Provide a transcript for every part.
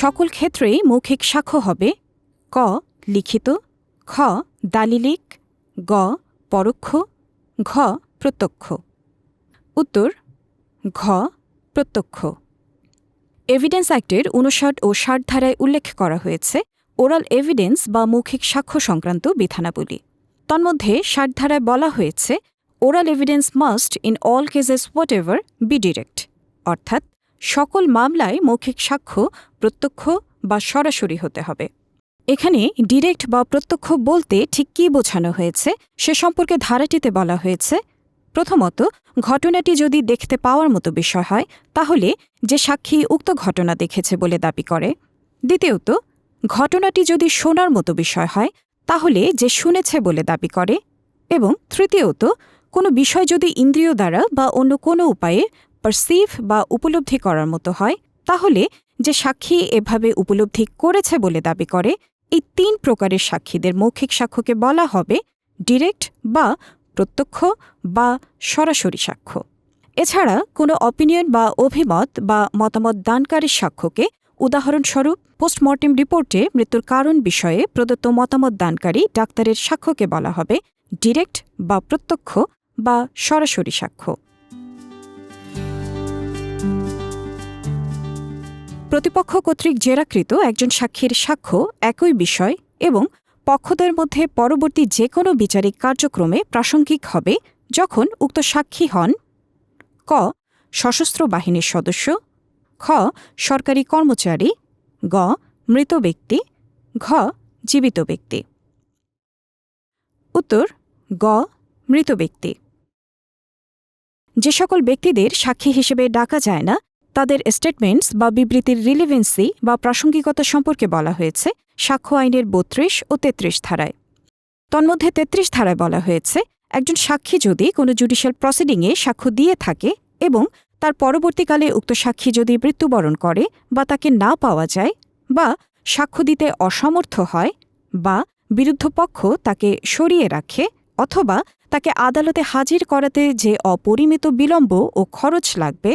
সকল ক্ষেত্রেই মৌখিক সাক্ষ্য হবে। ক, লিখিত। খ, দালিলিক। গ, পরোক্ষ। ঘ, প্রত্যক্ষ। উত্তর, ঘ, প্রত্যক্ষ। এভিডেন্স অ্যাক্টের উনষাট ও ষাট ধারায় উল্লেখ করা হয়েছে ওরাল এভিডেন্স বা মৌখিক সাক্ষ্য সংক্রান্ত বিধানাবলী। তন্মধ্যে ষাট ধারায় বলা হয়েছে oral evidence must in all cases whatever be direct অর্থাৎ সকল মামলায় মৌখিক সাক্ষ্য, প্রত্যক্ষ বা সরাসরি হতে হবে। এখানে ডিরেক্ট বা প্রত্যক্ষ বলতে ঠিক কী বোঝানো হয়েছে সে সম্পর্কে ধারাটিতে বলা হয়েছে। প্রথমত, ঘটনাটি যদি দেখতে পাওয়ার মতো বিষয় হয়, তাহলে যে সাক্ষী উক্ত ঘটনা দেখেছে বলে দাবি করে। দ্বিতীয়ত, ঘটনাটি যদি শোনার মতো বিষয় হয়, তাহলে যে শুনেছে বলে দাবি করে। এবং তৃতীয়ত, কোনো বিষয় যদি ইন্দ্রিয় দ্বারা বা অন্য কোনো উপায়ে পারসিভ বা উপলব্ধি করার মতো হয়, তাহলে যে সাক্ষী এভাবে উপলব্ধি করেছে বলে দাবি করে, এই তিন প্রকারের সাক্ষীদের মৌখিক সাক্ষ্যকে বলা হবে ডিরেক্ট বা প্রত্যক্ষ বা সরাসরি সাক্ষ্য। এছাড়া কোনো অপিনিয়ন বা অভিমত বা মতামত দানকারী সাক্ষ্যকে উদাহরণস্বরূপ পোস্টমর্টেম রিপোর্টে মৃত্যুর কারণ বিষয়ে প্রদত্ত মতামত দানকারী ডাক্তারের সাক্ষ্যকে বলা হবে ডিরেক্ট বা প্রত্যক্ষ বা সরাসরি সাক্ষ্য। প্রতিপক্ষ কর্তৃক জেরাকৃত একজন সাক্ষীর সাক্ষ্য একই বিষয় এবং পক্ষদের মধ্যে পরবর্তী যে কোনো বিচারিক কার্যক্রমে প্রাসঙ্গিক হবে যখন উক্ত সাক্ষী হন। ক. সশস্ত্র বাহিনীর সদস্য। খ. সরকারি কর্মচারী। গ. মৃত ব্যক্তি। ঘ. জীবিত ব্যক্তি। উত্তর। গ. মৃত ব্যক্তি। যে সকল ব্যক্তিদের সাক্ষী হিসেবে ডাকা যায় না তাদের স্টেটমেন্টস বা বিবৃতির রিলিভেন্সি বা প্রাসঙ্গিকতা সম্পর্কে বলা হয়েছে সাক্ষ্য আইনের বত্রিশ ও তেত্রিশ ধারায়। তন্মধ্যে তেত্রিশ ধারায় বলা হয়েছে, একজন সাক্ষী যদি কোনো জুডিশিয়াল প্রসিডিংয়ে সাক্ষ্য দিয়ে থাকে এবং তার পরবর্তীকালে উক্ত সাক্ষী যদি মৃত্যুবরণ করে বা তাকে না পাওয়া যায় বা সাক্ষ্য দিতে অসমর্থ হয় বা বিরুদ্ধ পক্ষ তাকে সরিয়ে রাখে অথবা তাকে আদালতে হাজির করাতে যে অপরিমিত বিলম্ব ও খরচ লাগবে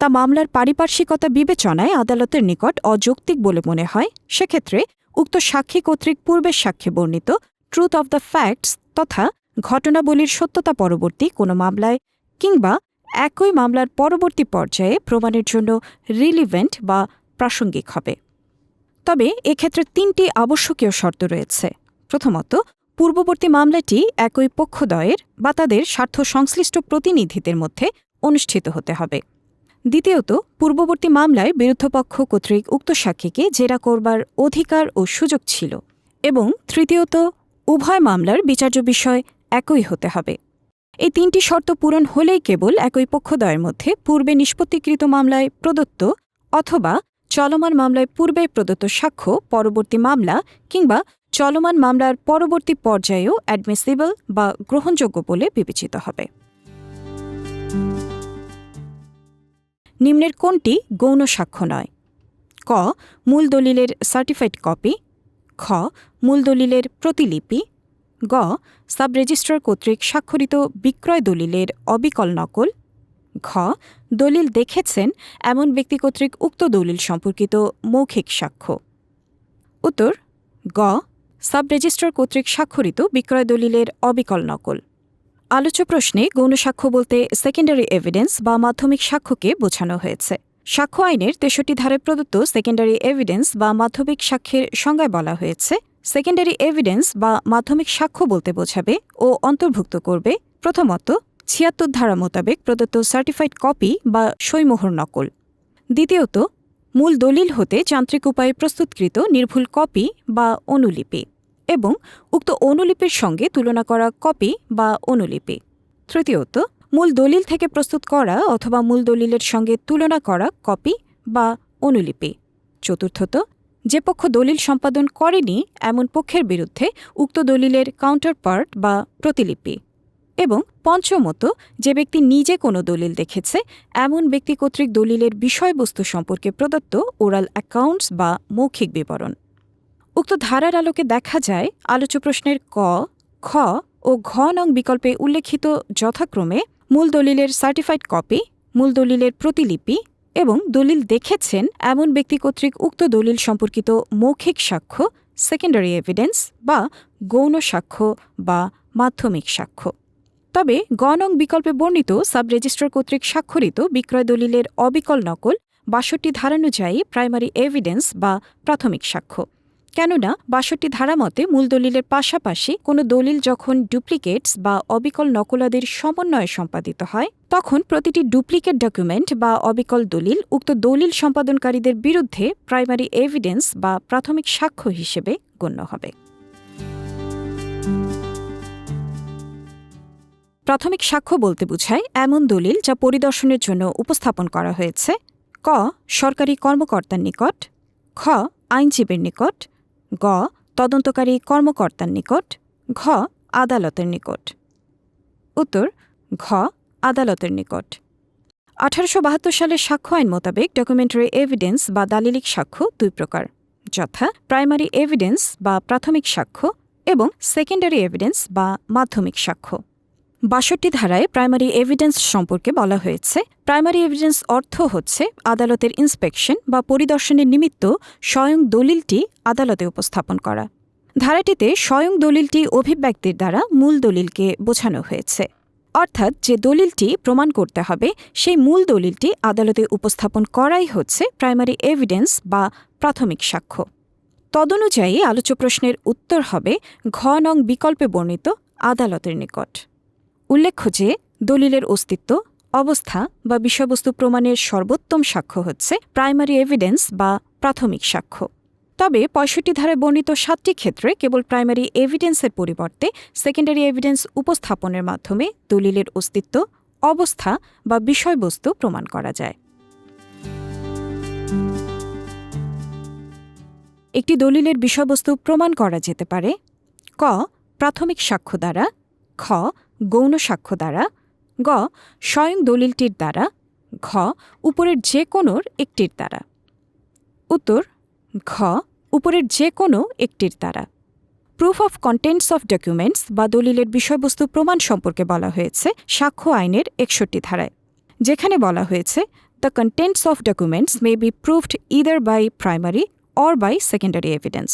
তা মামলার পারিপার্শ্বিকতা বিবেচনায় আদালতের নিকট অযৌক্তিক বলে মনে হয়। সেক্ষেত্রে উক্ত সাক্ষী কর্তৃক পূর্বের সাক্ষ্যে বর্ণিত ট্রুথ অব দ্য ফ্যাক্টস তথা ঘটনাবলীর সত্যতা পরবর্তী কোনো মামলায় কিংবা একই মামলার পরবর্তী পর্যায়ে প্রমাণের জন্য রিলিভেন্ট বা প্রাসঙ্গিক হবে। তবে এক্ষেত্রে তিনটি আবশ্যকীয় শর্ত রয়েছে। প্রথমত, পূর্ববর্তী মামলাটি একই পক্ষদ্বয়ের বা তাদের স্বার্থ সংশ্লিষ্ট প্রতিনিধিদের মধ্যে অনুষ্ঠিত হতে হবে। দ্বিতীয়ত, পূর্ববর্তী মামলায় বিরুদ্ধপক্ষ কর্তৃক উক্ত সাক্ষীকে জেরা করবার অধিকার ও সুযোগ ছিল এবং তৃতীয়ত, উভয় মামলার বিচার্য বিষয় একই হতে হবে। এই তিনটি শর্ত পূরণ হলেই কেবল একই পক্ষদ্বয়ের মধ্যে পূর্বে নিষ্পত্তিকৃত মামলায় প্রদত্ত অথবা চলমান মামলায় পূর্বে প্রদত্ত সাক্ষ্য, পরবর্তী মামলা কিংবা চলমান মামলার পরবর্তী পর্যায়েও অ্যাডমিসিবল বা গ্রহণযোগ্য বলে বিবেচিত হবে। নিম্নের কোনটি গৌণ সাক্ষ্য নয়? ক, মূল দলিলের সার্টিফাইড কপি খ, মূল দলিলের প্রতিলিপি। গ সাব রেজিস্ট্রার কর্তৃক স্বাক্ষরিত বিক্রয় দলিলের অবিকল নকল। ঘ, দলিল দেখেছেন এমন ব্যক্তি কর্তৃক উক্ত দলিল সম্পর্কিত মৌখিক সাক্ষ্য। উত্তর, গ সাব রেজিস্ট্রার কর্তৃক স্বাক্ষরিত বিক্রয় দলিলের অবিকল নকল। আলোচ্য প্রশ্নে গৌণ সাক্ষ্য বলতে সেকেন্ডারি এভিডেন্স বা মাধ্যমিক সাক্ষ্যকে বোঝানো হয়েছে। সাক্ষ্য আইনের তেষট্টি ধারায় প্রদত্ত সেকেন্ডারি এভিডেন্স বা মাধ্যমিক সাক্ষ্যের সংজ্ঞায় বলা হয়েছে সেকেন্ডারি এভিডেন্স বা মাধ্যমিক সাক্ষ্য বলতে বোঝাবে ও অন্তর্ভুক্ত করবে প্রথমত ছিয়াত্তর ধারা মোতাবেক প্রদত্ত সার্টিফাইড কপি বা সইমোহর নকল। দ্বিতীয়ত, মূল দলিল হতে যান্ত্রিক উপায়ে প্রস্তুতকৃত নির্ভুল কপি বা অনুলিপি। এবং উক্ত অনুলিপির সঙ্গে তুলনা করা কপি বা অনুলিপি। তৃতীয়ত, মূল দলিল থেকে প্রস্তুত করা অথবা মূল দলিলের সঙ্গে তুলনা করা কপি বা অনুলিপি। চতুর্থত, যে পক্ষ দলিল সম্পাদন করেনি, এমন পক্ষের বিরুদ্ধে উক্ত দলিলের কাউন্টারপার্ট বা প্রতিলিপি। এবং পঞ্চমত, যে ব্যক্তি নিজে কোনো দলিল দেখেছে, এমন ব্যক্তি কর্তৃক দলিলের বিষয়বস্তু সম্পর্কে প্রদত্ত ওরাল অ্যাকাউন্টস বা মৌখিক বিবরণ। উক্ত ধারার আলোকে দেখা যায়, আলোচ্য প্রশ্নের ক, খ ও ঘ নং বিকল্পে উল্লেখিত যথাক্রমে মূল দলিলের সার্টিফাইড কপি মূল দলিলের প্রতিলিপি এবং দলিল দেখেছেন এমন ব্যক্তি কর্তৃক উক্ত দলিল সম্পর্কিত মৌখিক সাক্ষ্য সেকেন্ডারি এভিডেন্স বা গৌণ সাক্ষ্য বা মাধ্যমিক সাক্ষ্য। তবে গণং বিকল্পে বর্ণিত সাব রেজিস্ট্রার কর্তৃক স্বাক্ষরিত বিক্রয় দলিলের অবিকল নকল বাষট্টি ধারানুযায়ী প্রাইমারি এভিডেন্স বা প্রাথমিক সাক্ষ্য। কেননা বাষট্টি ধারা মতে মূল দলিলের পাশাপাশি কোনো দলিল যখন ডুপ্লিকেটস বা অবিকল নকলাদের সমন্বয়ে সম্পাদিত হয়, তখন প্রতিটি ডুপ্লিকেট ডকুমেন্ট বা অবিকল দলিল উক্ত দলিল সম্পাদনকারীদের বিরুদ্ধে প্রাইমারি এভিডেন্স বা প্রাথমিক সাক্ষ্য হিসেবে গণ্য হবে। প্রাথমিক সাক্ষ্য বলতে বোঝায় এমন দলিল যা পরিদর্শনের জন্য উপস্থাপন করা হয়েছে। ক. সরকারি কর্মকর্তার নিকট। খ. আইনজীবীর নিকট। গ. তদন্তকারী কর্মকর্তার নিকট, ঘ. আদালতের নিকট। উত্তর, ঘ. আদালতের নিকট। আঠারোশো বাহাত্তর সালের সাক্ষ্য আইন মোতাবেক ডকুমেন্টারি এভিডেন্স বা দালিলিক সাক্ষ্য দুই প্রকার। যথা, প্রাইমারি এভিডেন্স বা প্রাথমিক সাক্ষ্য এবং সেকেন্ডারি এভিডেন্স বা মাধ্যমিক সাক্ষ্য। বাষট্টি ধারায় প্রাইমারি এভিডেন্স সম্পর্কে বলা হয়েছে। প্রাইমারি এভিডেন্স অর্থ হচ্ছে আদালতের ইন্সপেকশন বা পরিদর্শনের নিমিত্ত স্বয়ং দলিলটি আদালতে উপস্থাপন করা। ধারাটিতে স্বয়ং দলিলটি অভিব্যক্তির দ্বারা মূল দলিলকে বোঝানো হয়েছে। অর্থাৎ যে দলিলটি প্রমাণ করতে হবে, সেই মূল দলিলটি আদালতে উপস্থাপন করাই হচ্ছে প্রাইমারি এভিডেন্স বা প্রাথমিক সাক্ষ্য। তদনুযায়ী আলোচ্য প্রশ্নের উত্তর হবে ঘ নং বিকল্পে বর্ণিত আদালতের নিকট। উল্লেখ্য যে, দলিলের অস্তিত্ব, অবস্থা বা বিষয়বস্তু প্রমাণের সর্বোত্তম সাক্ষ্য হচ্ছে প্রাইমারি এভিডেন্স বা প্রাথমিক সাক্ষ্য। তবে পঁয়ষট্টি ধারায় বর্ণিত সাতটি ক্ষেত্রে কেবল প্রাইমারি এভিডেন্সের পরিবর্তে সেকেন্ডারি এভিডেন্স উপস্থাপনের মাধ্যমে দলিলের অস্তিত্ব, অবস্থা বা বিষয়বস্তু প্রমাণ করা যায়। একটি দলিলের বিষয়বস্তু প্রমাণ করা যেতে পারে, ক, প্রাথমিক সাক্ষ্য দ্বারা, খ গৌণ সাক্ষ্য দ্বারা, গ, স্বয়ং দলিলটির দ্বারা, ঘ, উপরের যে কোনোর একটির দ্বারা। উত্তর, ঘ, উপরের যে কোনো একটির দ্বারা। Proof of contents of documents বা দলিলের বিষয়বস্তু প্রমাণ সম্পর্কে বলা হয়েছে সাক্ষ্য আইনের একষট্টি ধারায়, যেখানে বলা হয়েছে the contents of documents may be proved either by primary or by secondary evidence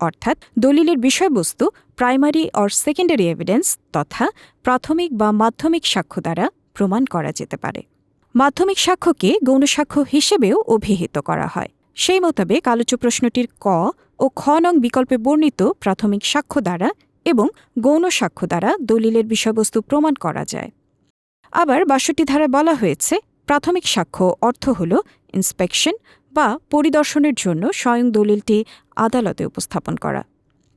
অর্থাৎ দলিলের বিষয়বস্তু, প্রাইমারি অর সেকেন্ডারি এভিডেন্স তথা প্রাথমিক বা মাধ্যমিক সাক্ষ্য দ্বারা প্রমাণ করা যেতে পারে। মাধ্যমিক সাক্ষ্যকে গৌণ সাক্ষ্য হিসেবেও অভিহিত করা হয়। সেই মোতাবেক আলোচ্য প্রশ্নটির ক ও খ নং বিকল্পে বর্ণিত প্রাথমিক সাক্ষ্য দ্বারা এবং গৌণ সাক্ষ্য দ্বারা দলিলের বিষয়বস্তু প্রমাণ করা যায়। আবার বাষট্টি ধারায় বলা হয়েছে, প্রাথমিক সাক্ষ্য অর্থ হল ইন্সপেকশন বা পরিদর্শনের জন্য স্বয়ং দলিলটি আদালতে উপস্থাপন করা।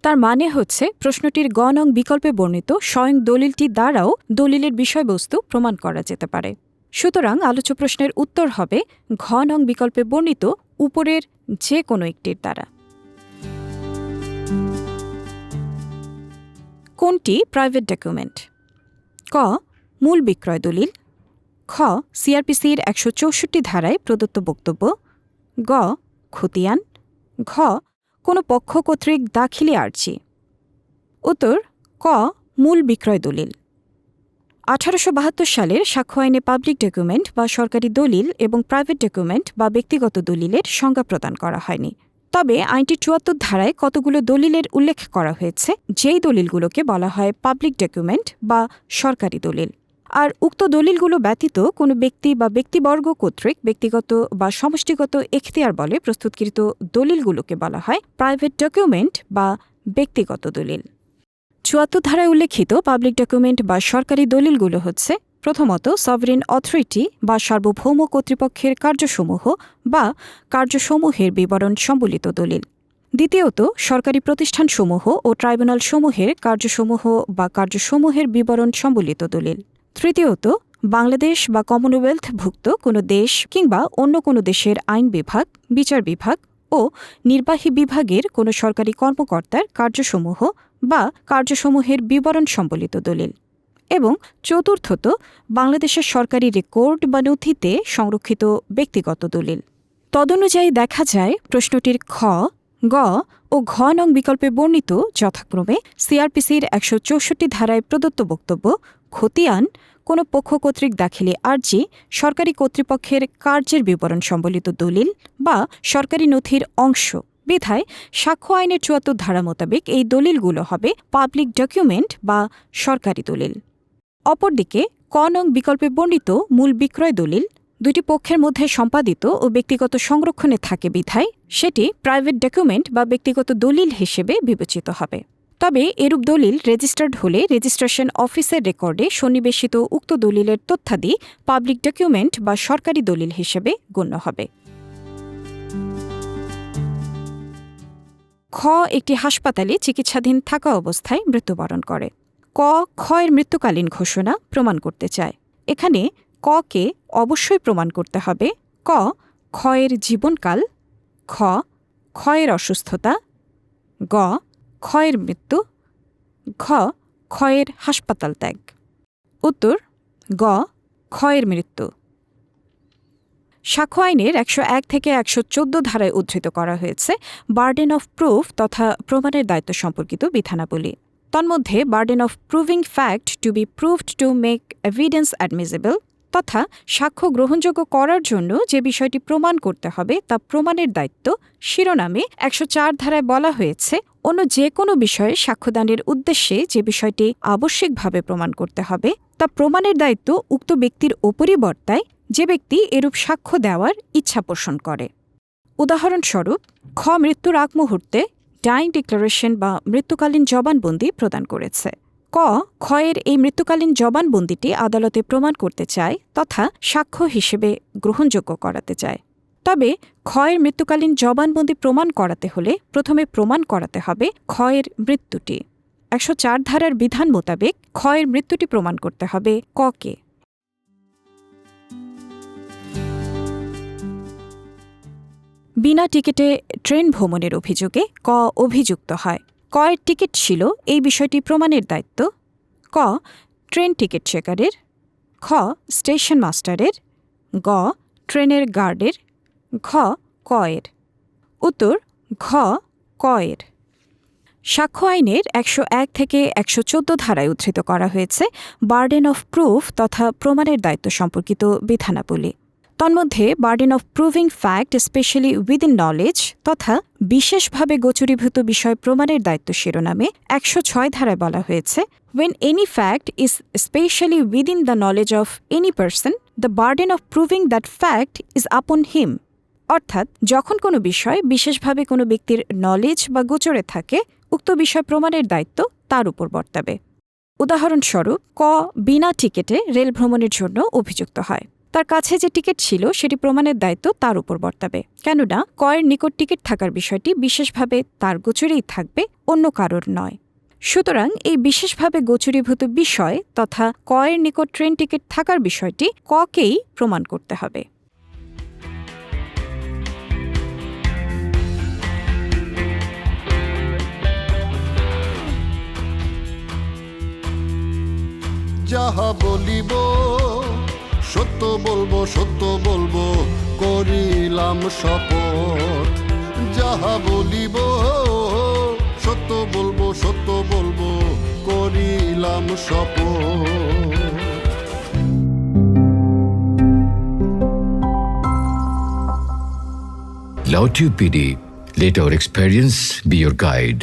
তার মানে হচ্ছে, প্রশ্নটির গ নং বিকল্পে বর্ণিত স্বয়ং দলিলটি দ্বারাও দলিলের বিষয়বস্তু প্রমাণ করা যেতে পারে। সুতরাং আলোচ্য প্রশ্নের উত্তর হবে, ঘ নং বিকল্পে বর্ণিত উপরের যে কোনো একটির দ্বারা। কোনটি? Private document. ক, মূল বিক্রয় দলিল। খ, সিআরপিসির একশো চৌষট্টি ধারায় প্রদত্ত বক্তব্য। গ, খতিয়ান। ঘ, কোনো পক্ষ কর্তৃক দাখিলে আর্জি। উত্তর, ক, মূল বিক্রয় দলিল। আঠারোশো বাহাত্তর সালের সাক্ষ্য আইনে পাবলিক ডকুমেন্ট বা সরকারি দলিল এবং প্রাইভেট ডকুমেন্ট বা ব্যক্তিগত দলিলের সংজ্ঞা প্রদান করা হয়নি। তবে আইনটি চুয়াত্তর ধারায় কতগুলো দলিলের উল্লেখ করা হয়েছে, যেই দলিলগুলোকে বলা হয় পাবলিক ডকুমেন্ট বা সরকারি দলিল। আর উক্ত দলিলগুলো ব্যতীত কোনো ব্যক্তি বা ব্যক্তিবর্গ কর্তৃক ব্যক্তিগত বা সমষ্টিগত এখতিয়ার বলে প্রস্তুতকৃত দলিলগুলোকে বলা হয় প্রাইভেট ডকুমেন্ট বা ব্যক্তিগত দলিল। চুয়াত্তর ধারায় উল্লেখিত পাবলিক ডকুমেন্ট বা সরকারি দলিলগুলো হচ্ছে প্রথমত সভরেন অথরিটি বা সার্বভৌম কর্তৃপক্ষের কার্যসমূহ বা কার্যসমূহের বিবরণ সম্বলিত দলিল। দ্বিতীয়ত সরকারি প্রতিষ্ঠানসমূহ ও ট্রাইব্যুনালসমূহের কার্যসমূহ বা কার্যসমূহের বিবরণ সম্বলিত দলিল। তৃতীয়ত, বাংলাদেশ বা কমনওয়েলথভুক্ত কোনো দেশ কিংবা অন্য কোনো দেশের আইন বিভাগ, বিচার বিভাগ ও নির্বাহী বিভাগের কোনো সরকারি কর্মকর্তার কার্যসমূহ বা কার্যসমূহের বিবরণ সম্বলিত দলিল। এবং চতুর্থত, বাংলাদেশের সরকারি রেকর্ড বা নথিতে সংরক্ষিত ব্যক্তিগত দলিল। তদনুযায়ী দেখা যায়, প্রশ্নটির খ গ ও ঘ নং বিকল্পে বর্ণিত যথাক্রমে সিআরপিসির একশো চৌষট্টি ধারায় প্রদত্ত বক্তব্য, খতিয়ান, কোনো পক্ষ কর্তৃক দাখিলে আর্জি, সরকারি কর্তৃপক্ষের কার্যের বিবরণ সম্বলিত দলিল বা সরকারি নথির অংশ। বিধায়, সাক্ষ্য আইনের চুয়াত্তর ধারা মোতাবেক এই দলিলগুলো হবে পাবলিক ডকুমেন্ট বা সরকারি দলিল। অপরদিকে, ক নং বিকল্পে বর্ণিত মূল বিক্রয় দলিল দুটি পক্ষের মধ্যে সম্পাদিত ও ব্যক্তিগত সংরক্ষণে থাকে বিধায় সেটি প্রাইভেট ডকুমেন্ট বা ব্যক্তিগত দলিল হিসেবে বিবেচিত হবে। তবে এরূপ দলিল রেজিস্টার্ড হলে রেজিস্ট্রেশন অফিসের রেকর্ডে সন্নিবেশিত উক্ত দলিলের তথ্যাদি পাবলিক ডকুমেন্ট বা সরকারি দলিল হিসেবে গণ্য হবে। খ একটি হাসপাতালে চিকিৎসাধীন থাকা অবস্থায় মৃত্যুবরণ করে। ক এর মৃত্যুকালীন ঘোষণা প্রমাণ করতে চায়। এখানে ক কে অবশ্যই প্রমাণ করতে হবে। ক এর জীবনকাল। খ এর অসুস্থতা। গ, ক্ষয়ের মৃত্যু। ঘ এর হাসপাতাল ত্যাগ। উত্তর, গ, ক্ষয়ের মৃত্যু। সাক্ষ্য আইনের একশো এক থেকে একশো চোদ্দ ধারায় উদ্ধৃত করা হয়েছে বার্ডেন অফ প্রুফ তথা প্রমাণের দায়িত্ব সম্পর্কিত বিধানাবলী। তন্মধ্যে burden of proving fact to be proved to make evidence admissible তথা সাক্ষ্য গ্রহণযোগ্য করার জন্য যে বিষয়টি প্রমাণ করতে হবে তা প্রমাণের দায়িত্ব শিরোনামে একশো চার ধারায় বলা হয়েছে, অন্য যে কোনো বিষয়ে সাক্ষ্যদানের উদ্দেশ্যে যে বিষয়টি আবশ্যিকভাবে প্রমাণ করতে হবে, তা প্রমাণের দায়িত্ব উক্ত ব্যক্তির ওপরই বর্তায় যে ব্যক্তি এরূপ সাক্ষ্য দেওয়ার ইচ্ছা পোষণ করে। উদাহরণস্বরূপ, খ মৃত্যুর আগ মুহূর্তে ডাইং ডিক্লারেশন বা মৃত্যুকালীন জবানবন্দি প্রদান করেছে। ক, ক্ষয়ের এই মৃত্যুকালীন জবানবন্দিটি আদালতে প্রমাণ করতে চায় তথা সাক্ষ্য হিসেবে গ্রহণযোগ্য করাতে চায়। তবে ক্ষয়ের মৃত্যুকালীন জবানবন্দি প্রমাণ করাতে হলে প্রথমে প্রমাণ করাতে হবে ক্ষয়ের মৃত্যুটি। একশো চার ধারার বিধান মোতাবেক ক্ষয়ের মৃত্যুটি প্রমাণ করতে হবে ককে বিনা টিকিটে ট্রেন ভ্রমণের অভিযোগে ক অভিযুক্ত হয়। কয়ের টিকিট ছিল এই বিষয়টি প্রমাণের দায়িত্ব। ক, ট্রেন টিকিট চেকারের। খ, স্টেশন মাস্টারের। গ, ট্রেনের গার্ডের। ঘ, কয়ের। উত্তর, ঘ, কয়ের। সাক্ষ্য আইনের একশো এক থেকে একশো চোদ্দ ধারায় উদ্ধৃত করা হয়েছে বার্ডেন অফ প্রুফ তথা প্রমাণের দায়িত্ব সম্পর্কিত বিধানাবলী। তন্মধ্যে, burden of proving fact, specially within knowledge, তথা বিশেষভাবে গোচরীভূত বিষয় প্রমাণের দায়িত্ব শিরোনামে একশো ছয় ধারায় বলা হয়েছে when any fact is specially within the knowledge of any person the burden of proving that fact is upon him অর্থাৎ, যখন কোনো বিষয় বিশেষভাবে কোনো ব্যক্তির নলেজ বা গোচরে থাকে, উক্ত বিষয় প্রমাণের দায়িত্ব তার উপর বর্তাবে। উদাহরণস্বরূপ, ক বিনা টিকেটে রেল ভ্রমণের জন্য অভিযুক্ত হয়। তার কাছে যে টিকিট ছিল, সেটি প্রমাণের দায়িত্ব তার উপর বর্তাবে। কেননা, কয়ের নিকট টিকিট থাকার বিষয়টি বিশেষভাবে তার গোচরেই থাকবে, অন্য কারোর নয়। সুতরাং এই বিশেষভাবে গোচরীভূত বিষয় তথা কয়ের নিকট ট্রেন টিকিট থাকার বিষয়টি ককেই প্রমাণ করতে হবে। যাহা বলিব সত্য বলব সত্য বলব করিলাম শপথ যাহা বলিব সত্য বলব সত্য বলব করিলাম শপথ Lautube PD, let our experience be your guide.